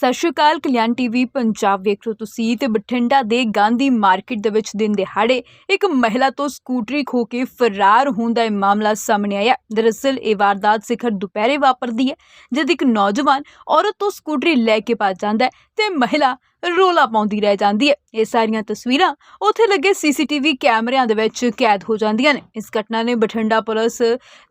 ਸਤਿ ਸ਼੍ਰੀ ਅਕਾਲ, ਕਲਿਆਣ ਟੀਵੀ ਪੰਜਾਬ ਵੇਖ ਰਹੇ ਹੋ ਤੁਸੀਂ ਤੇ ਬਠਿੰਡਾ ਦੇ ਗਾਂਧੀ ਮਾਰਕੀਟ ਦੇ ਵਿੱਚ ਦਿਨ ਦਿਹਾੜੇ ਇੱਕ ਮਹਿਲਾ ਤੋਂ ਸਕੂਟਰੀ ਖੋ ਕੇ ਫਰਾਰ ਹੋਣ ਦਾ ਇਹ ਮਾਮਲਾ ਸਾਹਮਣੇ ਆਇਆ। ਦਰਅਸਲ ਇਹ ਵਾਰਦਾਤ ਸਿਖਰ ਦੁਪਹਿਰੇ ਵਾਪਰਦੀ ਹੈ, ਜਦ ਇੱਕ ਨੌਜਵਾਨ ਔਰਤ ਤੋਂ ਸਕੂਟਰੀ ਲੈ ਕੇ ਭੱਜ ਜਾਂਦਾ ਹੈ ਤੇ ਮਹਿਲਾ ਰੋਲਾ ਪਾਉਂਦੀ ਰਹਿ ਜਾਂਦੀ ਹੈ। ਇਹ ਸਾਰੀਆਂ ਤਸਵੀਰਾਂ ਉੱਥੇ ਲੱਗੇ ਸੀਸੀਟੀਵੀ ਕੈਮਰਿਆਂ ਦੇ ਵਿੱਚ ਕੈਦ ਹੋ ਜਾਂਦੀਆਂ ਨੇ। ਇਸ ਘਟਨਾ ਨੇ ਬਠਿੰਡਾ ਪੁਲਿਸ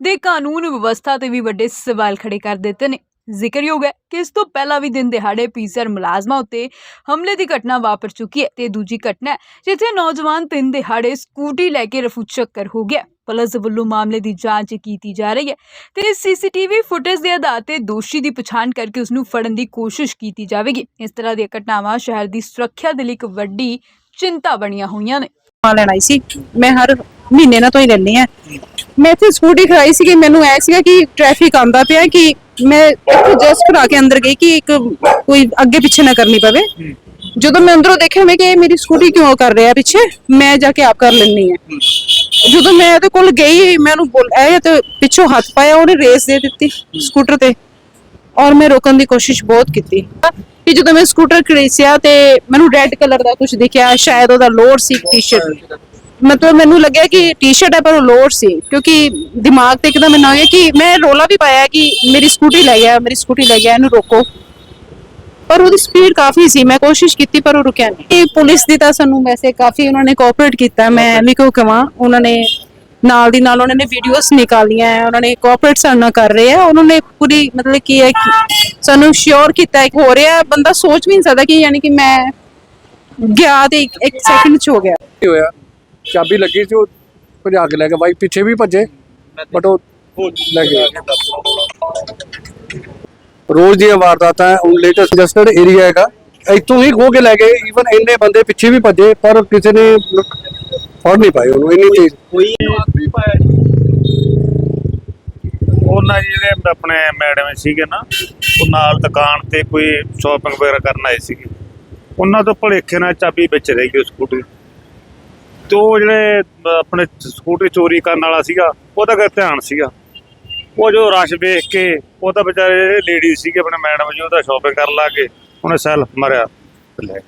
ਦੇ ਕਾਨੂੰਨ ਵਿਵਸਥਾ ਤੇ ਵੀ ਵੱਡੇ ਸਵਾਲ ਖੜੇ ਕਰ ਦਿੱਤੇ ਨੇ। ਜ਼ਿਕਰਯੋਗ ਹੈ ਕਿ ਇਸ ਤੋਂ ਪਹਿਲਾਂ ਵੀ ਦਿਨ ਦਿਹਾੜੇ ਪੀਸੀਆਰ ਮੁਲਾਜ਼ਮਾਂ ਉੱਤੇ ਹਮਲੇ ਦੀ ਘਟਨਾ ਵਾਪਰ ਚੁੱਕੀ ਹੈ ਤੇ ਦੂਜੀ ਘਟਨਾ ਜਿੱਥੇ ਨੌਜਵਾਨ ਦਿਨ ਦਿਹਾੜੇ ਸਕੂਟੀ ਲੈ ਕੇ ਰਫੂ ਚੱਕਰ ਹੋ ਗਿਆ। ਪੁਲਿਸ ਵੱਲੋਂ ਮਾਮਲੇ ਦੀ ਜਾਂਚ ਕੀਤੀ ਜਾ ਰਹੀ ਹੈ ਤੇ ਸੀਸੀਟੀਵੀ ਫੁਟੇਜ ਦੇ ਆਧਾਰ ਤੇ ਦੋਸ਼ੀ ਦੀ ਪਛਾਣ ਕਰਕੇ ਉਸ ਨੂੰ ਫੜਨ ਦੀ ਕੋਸ਼ਿਸ਼ ਕੀਤੀ ਜਾਵੇਗੀ। ਇਸ ਤਰ੍ਹਾਂ ਦੀਆਂ ਘਟਨਾਵਾਂ ਸ਼ਹਿਰ ਦੀ ਸੁਰੱਖਿਆ ਦੇ ਲਈ ਇੱਕ ਵੱਡੀ ਚਿੰਤਾ ਬਣੀਆਂ ਹੋਈਆਂ ਨੇ। ਸਮਾਨ ਲੈਣ ਸੀ। ਮੈਂ ਹਰ ਮਹੀਨੇ ਨਾਲ ਤੋਂ ਹੀ ਲੈਣੀ ਆ ਮੈਂ ਇੱਥੇ ਸਕੂਟੀ ਖੜਾਈ ਸੀ ਕਿ ਮੈਨੂੰ ਐ ਸੀਗਾ ਕਿ ਟ੍ਰੈਫਿਕ ਆਉਂਦਾ ਪਿਆ ਕਿ ਮੈਂ ਇੱਥੇ ਜਸਟ ਕਰਾ ਕੇ ਅੰਦਰ ਗਈ ਕਿ ਇੱਕ ਕੋਈ ਅੱਗੇ ਪਿੱਛੇ ਨਾ ਕਰਨੀ ਪਵੇ। ਜਦੋਂ ਮੈਂ ਅੰਦਰੋਂ ਦੇਖਿਆ, ਮੈਂ ਕਿ ਇਹ ਮੇਰੀ ਸਕੂਟੀ ਕਿਉਂ ਕਰ ਰਿਹਾ ਪਿੱਛੇ? ਮੈਂ ਜਾ ਕੇ ਆਪ ਕਰ ਲੈਣੀ ਆ ਜਦੋਂ ਮੈਂ ਇਹਦੇ ਕੋਲ ਗਈ, ਮੈਂ ਉਹਨੂੰ ਬੋਲ, ਇਹ ਤੇ ਪਿੱਛੋਂ ਹੱਥ ਪਾਇਆ, ਉਹਨੇ ਰੇਸ ਦੇ ਦਿੱਤੀ ਸਕੂਟਰ ਤੇ। ਔਰ ਮੈਂ ਰੋਕਣ ਦੀ ਕੋਸ਼ਿਸ਼ ਬਹੁਤ ਕੀਤੀ। ਕਿ ਜਦੋਂ ਮੈਂ ਸਕੂਟਰ ਖੜੀਸਿਆ ਤੇ ਮੈਨੂੰ ਰੈੱਡ ਕਲਰ ਦਾ ਕੁਝ ਦਿਖਿਆ, ਸ਼ਾਇਦ ਉਹਦਾ ਲੋਅਰ ਸੀ ਟੀ-ਸ਼ਰਟ ਮਤਲਬ ਮੈਨੂੰ ਲੱਗਿਆ ਕਿ ਟੀ-ਸ਼ਰਟ ਹੈ ਪਰ ਉਹ ਲੋਅਰ ਸੀ ਕਿਉਂਕਿ ਦਿਮਾਗ ਤੇ ਇੱਕਦਮ ਮੈਨੂੰ ਆ ਗਿਆ ਕਿ ਮੈਂ ਰੋਲਾ ਵੀ ਪਾਇਆ ਕਿ ਮੇਰੀ ਸਕੂਟੀ ਲੈ ਗਿਆ ਮੇਰੀ ਸਕੂਟੀ ਲੈ ਗਿਆ ਇਹਨੂੰ ਰੋਕੋ। ਪਰ ਉਹਦੀ ਸਪੀਡ ਕਾਫੀ ਸੀ ਮੈਂ ਕੋਸ਼ਿਸ਼ ਕੀਤੀ ਪਰ ਉਹ ਰੁਕਿਆ ਨਹੀਂ। ਇਹ ਪੁਲਿਸ ਦੀ ਤਾਂ ਸਾਨੂੰ ਵੈਸੇ ਕਾਫੀ ਉਹਨਾਂ ਨੇ ਕੋਆਪਰੇਟ ਕੀਤਾ ਮੈਂ ਐਵੇਂ ਕਿਉਂ ਕਵਾਂ? ਉਹਨਾਂ ਨੇ ਨਾਲ ਦੀ ਨਾਲ ਉਹਨਾਂ ਨੇ ਵੀਡੀਓਜ਼ ਨਿਕਾਲੀਆਂ ਹੈ, ਉਹਨਾਂ ਨੇ ਕੋਆਪਰੇਟ ਸਾਡੇ ਨਾਲ ਕਰ ਰਹੇ ਆ। ਉਹਨਾਂ ਨੇ ਪੂਰੀ ਮਤਲਬ ਕੀ ਹੈ ਕਿ ਸਾਨੂੰ ਸ਼ੋਰ ਕੀਤਾ ਹੈ ਹੋ ਰਿਹਾ ਬੰਦਾ ਸੋਚ ਵੀ ਨਹੀਂ ਸਕਦਾ ਕਿ ਯਾਨੀ ਕਿ ਮੈਂ ਗਿਆ ਤੇ ਇੱਕ, ਇੱਕ ਸੈਕਿੰਡ ਚ ਹੋ ਗਿਆ। ਕੀ ਹੋਇਆ? ਚਾਬੀ ਲੱਗੀ ਸੀ, ਉਹ ਭਜਾ ਕੇ ਲੈ ਕੇ ਬਾਈਕ ਪਿੱਛੇ ਵੀ ਭੱਜੇ ਬਟ ਉਹ ਲੈ ਗਏ। ਰੋਜ਼ ਦੀਆਂ ਵਾਰਦਾਤਾਂ ਹੁਣ ਲੇਟੈਸਟ ਜਸਟਡ ਏਰੀਆ ਹੈਗਾ। ਇੱਥੋਂ ਹੀ ਖੋ ਕੇ ਲੈ ਗਏ ਈਵਨ ਇੰਨੇ ਬੰਦੇ ਪਿੱਛੇ ਵੀ ਭੱਜੇ, ਪਰ ਕਿਸੇ ਨੇ ਫੜ ਨਹੀਂ ਪਾਏ ਉਹਨੂੰ, ਇੰਨੀ ਤੇਜ਼। ਕੋਈ ਉਹਨਾਂ ਜਿਹੜੇ ਆਪਣੇ ਮੈਡਮ ਸੀਗੇ ਨਾ, ਉਹ ਨਾਲ ਦੁਕਾਨ ਤੇ ਕੋਈ ਸ਼ਾਪਿੰਗ ਵਗੈਰਾ ਕਰਨ ਆਏ ਸੀਗੇ। ਉਹਨਾਂ ਤੋਂ ਭਲੇਖੇ ਨਾਲ ਚਾਬੀ ਵਿੱਚ ਰਹਿ ਗਈ ਸਕੂਟਰ ਤੇ ਉਹ ਜਿਹੜੇ ਆਪਣੇ ਸਕੂਟਰ ਚੋਰੀ ਕਰਨ ਵਾਲਾ ਸੀਗਾ, ਉਹਦਾ ਕਿ ਧਿਆਨ ਸੀਗਾ। ਉਹ ਜੋ ਰਸ਼ ਵੇਖ ਕੇ, ਉਹ ਤਾਂ ਵਿਚਾਰੇ ਲੇਡੀ ਸੀਗੇ, ਆਪਣੇ ਮੈਡਮ ਜੀ, ਉਹਦਾ ਸ਼ਾਪਿੰਗ ਕਰਨ ਲੱਗ ਗਏ। ਉਹਨੇ ਸੈਲਫ ਮਾਰਿਆ। ਲੈ